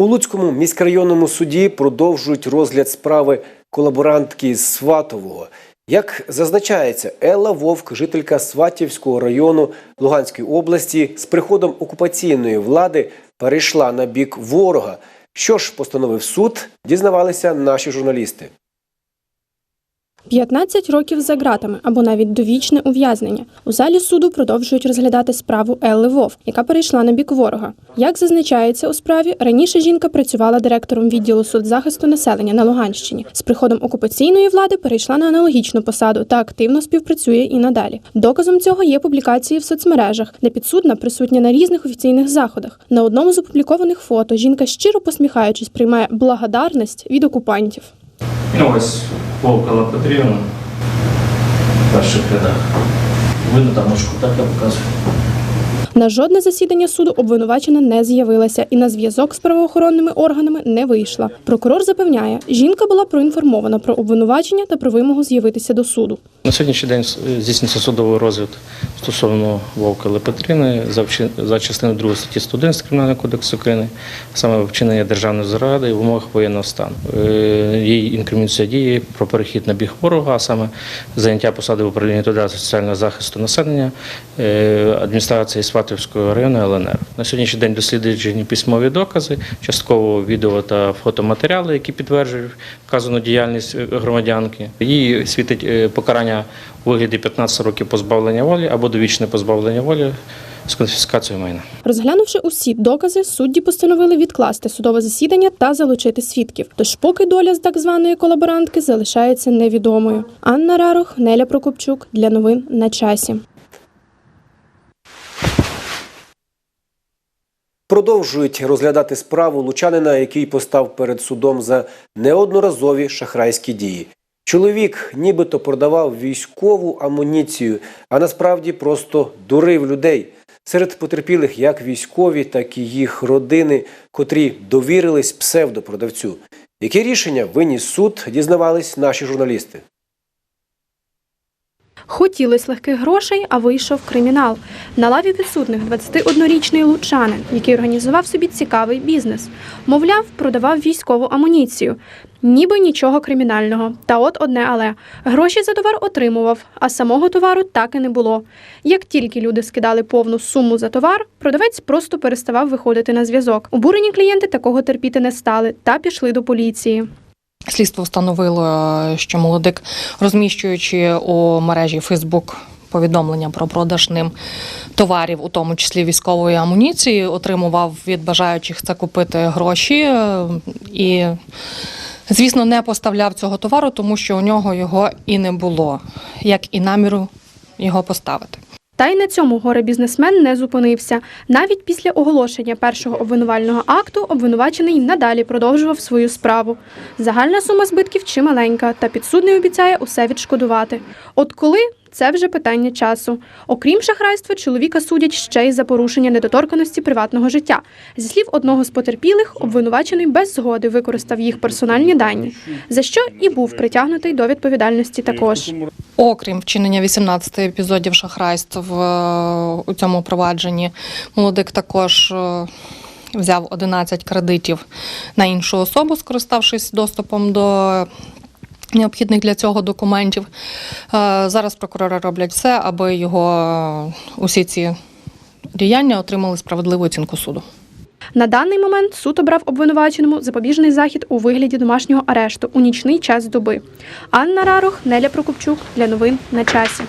У Луцькому міськрайонному суді продовжують розгляд справи колаборантки з Сватового. Як зазначається, Елла Вовк, жителька Сватівського району Луганської області, з приходом окупаційної влади перейшла на бік ворога. Що ж постановив суд, дізнавалися наші журналісти. 15 років за ґратами або навіть довічне ув'язнення. У залі суду продовжують розглядати справу Елли Вовк, яка перейшла на бік ворога. Як зазначається у справі, раніше жінка працювала директором відділу соцзахисту населення на Луганщині. З приходом окупаційної влади перейшла на аналогічну посаду та активно співпрацює і надалі. Доказом цього є публікації в соцмережах, де підсудна присутня на різних офіційних заходах. На одному з опублікованих фото жінка щиро посміхаючись приймає благодарність від окупантів. Ну, ось полка Петрівна в перших рядах. Видно там ножку, так я показую. На жодне засідання суду обвинувачена не з'явилася і на зв'язок з правоохоронними органами не вийшла. Прокурор запевняє, жінка була проінформована про обвинувачення та про вимогу з'явитися до суду. На сьогоднішній день е, здійснюється судовий розгляд стосовно Вовка Лепетрини за, частиною 2 статті 111 Кримінального кодексу України, саме вчинення державної зради в умовах воєнного стану. Е, Їй інкримінуються дії про перехід на біг ворога, а саме заняття посади в управлінні труда соціального захисту населення е, адміністрації Сватівського району ЛНР. На сьогоднішній день досліджені письмові докази, частково відео та фотоматеріали, які підтверджують вказану діяльність громадянки. Їй світить е, покарання у вигляді 15 років позбавлення волі або довічне позбавлення волі з конфіскацією майна. Розглянувши усі докази, судді постановили відкласти судове засідання та залучити свідків. Тож поки доля з так званої колаборантки залишається невідомою. Анна Рарух, Неля Прокопчук для новин на часі. Продовжують розглядати справу лучанина, який постав перед судом за неодноразові шахрайські дії. Чоловік нібито продавав військову амуніцію, а насправді просто дурив людей. Серед потерпілих як військові, так і їх родини, котрі довірились псевдопродавцю. Які рішення виніс суд, дізнавались наші журналісти. Хотілось легких грошей, а вийшов кримінал. На лаві підсудних 21-річний лучанин, який організував собі цікавий бізнес. Мовляв, продавав військову амуніцію. Ніби нічого кримінального. Та от одне але гроші за товар отримував, а самого товару так і не було. Як тільки люди скидали повну суму за товар, продавець просто переставав виходити на зв'язок. Обурені клієнти такого терпіти не стали та пішли до поліції. Слідство встановило, що молодик, розміщуючи у мережі Фейсбук повідомлення про продаж ним товарів, у тому числі військової амуніції, отримував від бажаючих це купити гроші е, і. Звісно, не поставляв цього товару, тому що у нього його і не було, як і наміру його поставити. Та й на цьому горе-бізнесмен не зупинився. Навіть після оголошення першого обвинувального акту обвинувачений надалі продовжував свою справу. Загальна сума збитків чималенька, та підсудний обіцяє усе відшкодувати. От коли це вже питання часу. Окрім шахрайства, чоловіка судять ще й за порушення недоторканості приватного життя. Зі слів одного з потерпілих, обвинувачений без згоди використав їх персональні дані, за що і був притягнутий до відповідальності також. Окрім вчинення 18 епізодів шахрайств е, у цьому провадженні, молодик також е, взяв 11 кредитів на іншу особу, скориставшись доступом до необхідних для цього документів. Е, Зараз прокурори роблять все, аби його е, усі ці діяння отримали справедливу оцінку суду. На даний момент суд обрав обвинуваченому запобіжний захід у вигляді домашнього арешту у нічний час доби. Анна Рарох, Неля Прокопчук для новин на часі.